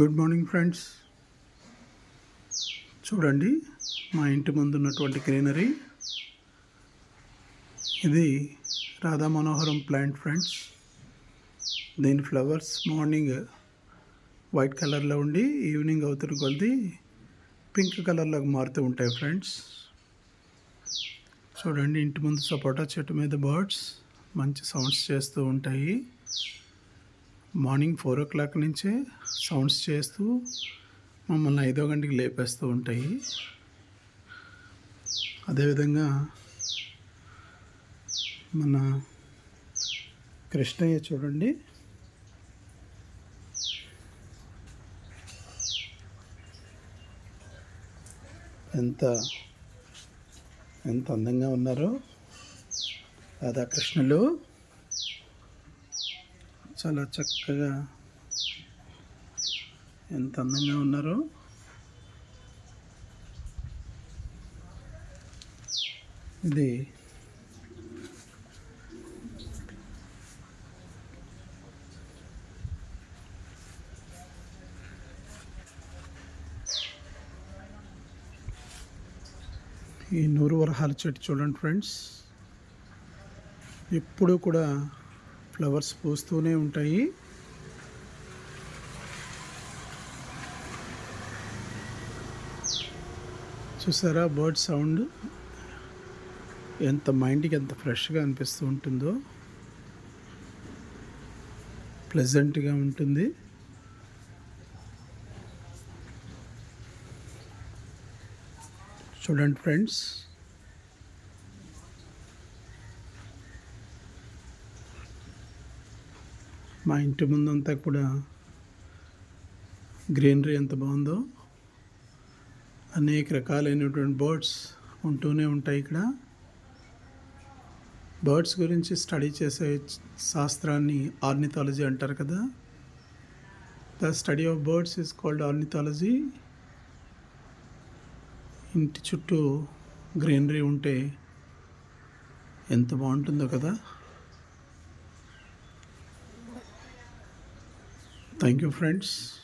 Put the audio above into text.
Good morning friends. చూడండి మా ఇంటి ముందు ఉన్నటువంటి గ్రీనరీ. ఇది రాధా మనోహరం ప్లాంట్ ఫ్రెండ్స్. దీని ఫ్లవర్స్ మార్నింగ్ వైట్ కలర్లో ఉండి ఈవినింగ్ అవుతున్న కొద్ది పింక్ కలర్లోకి మారుతూ ఉంటాయి ఫ్రెండ్స్. చూడండి ఇంటి ముందు సపోటా చెట్టు మీద బర్డ్స్ మంచి సౌండ్స్ చేస్తూ ఉంటాయి. మార్నింగ్ ఫోర్ ఓ క్లాక్ నుంచే సౌండ్స్ చేస్తూ మమ్మల్ని ఐదో గంటకి లేపేస్తూ ఉంటాయి. అదేవిధంగా మన కృష్ణయ్య చూడండి. ఎంత ఎంత అందంగా ఉన్నారో. రాధాకృష్ణులు. చాలా చక్కగా ఎంత అందంగా ఉన్నారో. ఇది ఈ నూరు వరహాల చెట్టు చూడండి ఫ్రెండ్స్. ఎప్పుడూ కూడా ఫ్లవర్స్ పూస్తూనే ఉంటాయి. చూసారా బర్డ్ సౌండ్? ఎంత మైండ్కి ఎంత ఫ్రెష్గా అనిపిస్తూ ఉంటుందో. ప్లెజెంట్గా ఉంటుంది. చూడండి ఫ్రెండ్స్. మా ఇంటి ముందంతా కూడా గ్రీనరీ ఎంత బాగుందో అనేక రకాలైనటువంటి బర్డ్స్ ఉంటూనే ఉంటాయి ఇక్కడ. బర్డ్స్ గురించి స్టడీ చేసే శాస్త్రాన్ని ఆర్నిథాలజీ అంటారు కదా. The study of birds is called ornithology. ఇంటి చుట్టూ గ్రీనరీ ఉంటే ఎంత బాగుంటుందో కదా. Thank you, friends.